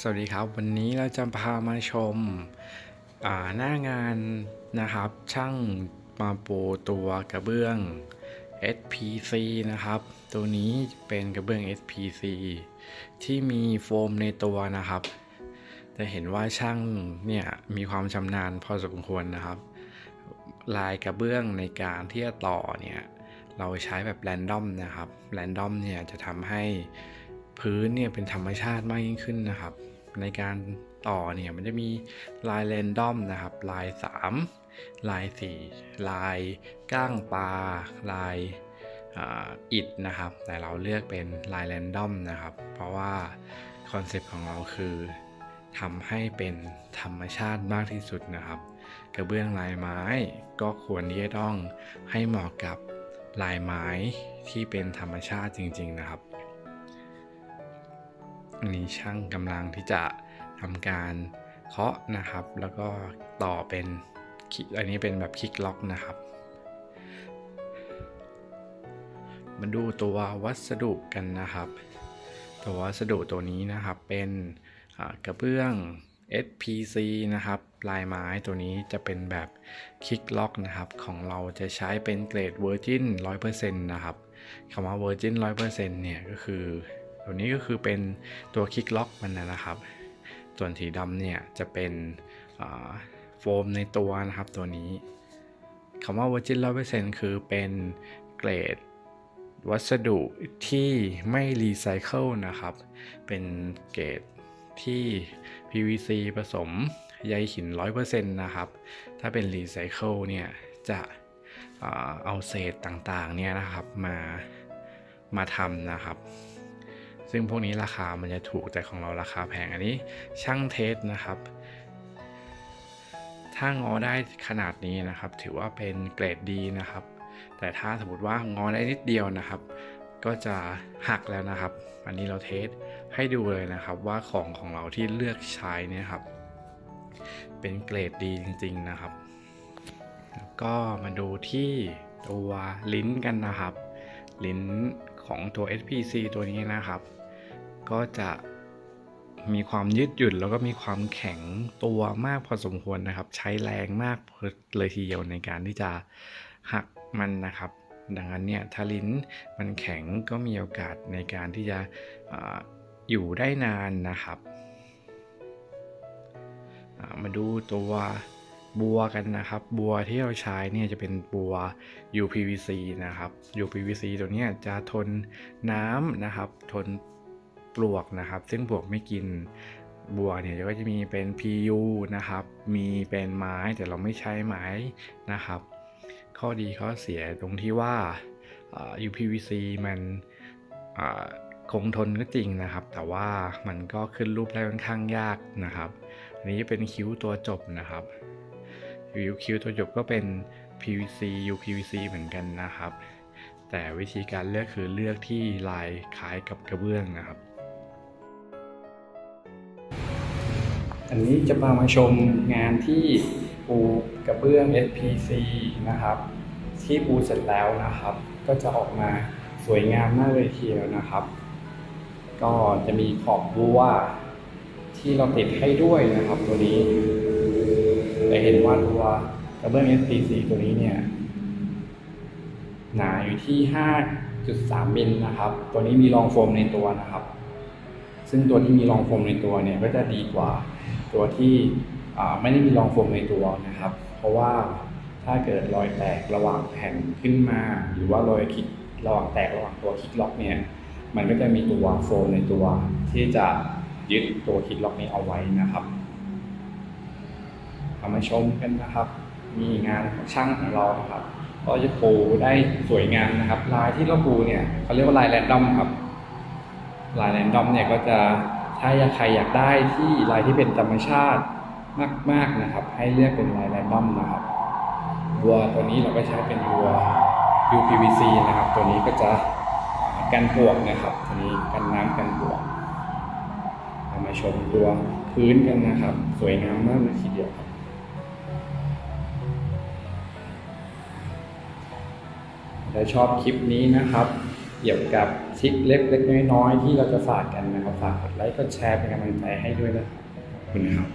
สวัสดีครับ วันนี้เราจะพามาชมาหน้างานนะครับ ช่างมาปูตัวกระเบื้อง SPC นะครับ ตัวนี้เป็นกระเบื้อง SPC ที่มีโฟมในตัวนะครับ จะเห็นว่าช่างเนี่ยมีความชำนาญพอสมควรนะครับ ลายกระเบื้องในการที่จะต่อเนี่ยเราใช้แบบแรนดอมนะครับแรนดอมเนี่ยจะทำให้ พื้นเนี่ยเป็นธรรมชาติมากยิ่งขึ้นนะครับ ในการต่อเนี่ยมันจะมีลายแรนดอมนะครับ ลาย 3 ลาย 4 ลายก้างปลาลายอาอิดนะครับ แต่เราเลือกเป็นลายแรนดอมนะครับ เพราะว่าคอนเซปต์ของเราคือทำให้เป็นธรรมชาติมากที่สุดนะครับ กระเบื้องลายไม้ก็ควรที่จะต้องให้เหมาะกับลายไม้ที่เป็นธรรมชาติจริง ๆ นะครับ อันนี้ช่างกำลังที่จะทำการเคาะนะครับ แล้วก็ต่อเป็นอันนี้เป็นแบบคลิกล็อกนะครับ มาดูตัววัสดุกันนะครับ ตัววัสดุตัวนี้นะครับเป็นกระเบื้อง SPC นะครับ ลายไม้ตัวนี้จะเป็นแบบคลิกล็อกนะครับ ของเราจะใช้เป็นเกรด Virgin 100%นะครับคำว่า Virgin 100%เนี่ยก็คือ ตัวนี้ก็คือเป็นตัวคลิกล็อกมันนะครับ ส่วนสีดำเนี่ยจะเป็นโฟมในตัวนะครับตัวนี้คำว่า Virgin 100%คือเป็นเกรดวัสดุที่ไม่รีไซเคิลนะครับ เป็นเกรดที่ PVC ผสมใยหิน 100%นะครับ ถ้าเป็นรีไซเคิลเนี่ยจะเอาเศษต่างๆเนี่ยนะครับมามาทำนะครับ ซึ่งพวกนี้ราคามันจะถูกแต่ของเราราคาแพงอันนี้ช่างเทสนะครับ ถ้างอได้ขนาดนี้นะครับ ถือว่าเป็นเกรดดีนะครับ แต่ถ้าสมมติว่างอได้นิดเดียวนะครับ ก็จะหักแล้วนะครับ อันนี้เราเทสให้ดูเลยนะครับว่าของของเราที่เลือกใช้เนี่ยครับ เป็นเกรดดีจริง ๆนะครับแล้วก็มาดูที่ตัวลิ้นกันนะครับ ลิ้น ของตัว SPC ตัวนี้นะครับ ก็จะมีความยืดหยุ่นแล้วก็มีความแข็งตัวมากพอสมควรนะครับ ใช้แรงมากเลยทีเดียวในการที่จะหักมันนะครับ ดังนั้นเนี่ยถ้าลิ้นมันแข็งก็มีโอกาสในการที่จะออยู่ได้นานนะครับ มาดูตัว บัวกันนะครับ บัวที่เราใช้เนี่ยจะเป็นบัว UPVC นะครับ UPVC ตัวนี้จะทนน้ำนะครับ ทนปลวกนะครับ ซึ่งปลวกไม่กินบัวเนี่ยก็จะมีเป็น PU นะครับ มีเป็นไม้แต่เราไม่ใช้ไม้นะครับ ข้อดีข้อเสียตรงที่ว่า UPVC มันคงทนก็จริงนะครับ แต่ว่ามันก็ขึ้นรูปได้ค่อนข้างยากนะครับ อันนี้เป็นคิ้วตัวจบนะครับ คิ้วคิ้วตัวจบก็เป็น PVC UPVC เหมือนกันนะครับ แต่วิธีการเลือกคือเลือกที่ลายคล้ายกับกระเบื้องนะครับ อันนี้จะพามาชมงานที่ปูกระเบื้อง SPC นะครับ ที่ปูเสร็จแล้วนะครับ ก็จะออกมาสวยงามมากเลยทีเดียวนะครับ ก็จะมีขอบบัวที่เราติดให้ด้วยนะครับตัวนี้ จะเห็นว่าตัวกระเบื้อง SPC ตัวนี้เนี่ยหนาอยู่ที่ 5.3มิลนะครับ ตัวนี้มีรองโฟมในตัวนะครับ ซึ่งตัวที่มีรองโฟมในตัวเนี่ยก็จะดีกว่าตัวที่ไม่ได้มีรองโฟมในตัวนะครับ เพราะว่าถ้าเกิดรอยแตกระหว่างแผ่นขึ้นมา หรือว่ารอยคลิกระหว่างแตกระหว่างตัวคลิกล็อกเนี่ยมันก็จะมีตัวโฟมในตัวที่จะยึดตัวคลิกล็อกนี้เอาไว้นะครับ เอามาชมกันนะครับ มีงานของช่างของเราครับ ก็จะปูได้สวยงามนะครับ ลายที่เราปูเนี่ยเขาเรียกว่าลายแรนดอมครับ ลายแรนดอมเนี่ยก็จะถ้าใครอยากได้ที่ลายที่เป็นธรรมชาติมาก ๆนะครับ ให้เลือกเป็นลายแรนดอมนะครับบัวตัวนี้เราก็ใช้เป็นบัว UPVC นะครับ ตัวนี้ก็จะกันปลวกนะครับ ตัวนี้กันน้ำกันปลวกเรามาชมตัวพื้นกันนะครับ สวยงามมากเลยทีเดียวครับ ถ้าชอบคลิปนี้นะครับเกี่ยวกับทิปเล็กๆน้อยๆที่เราจะฝากกันนะครับ ฝากกดไลค์กดแชร์เป็นกำลังใจให้ด้วยนะครับขอบคุณครับ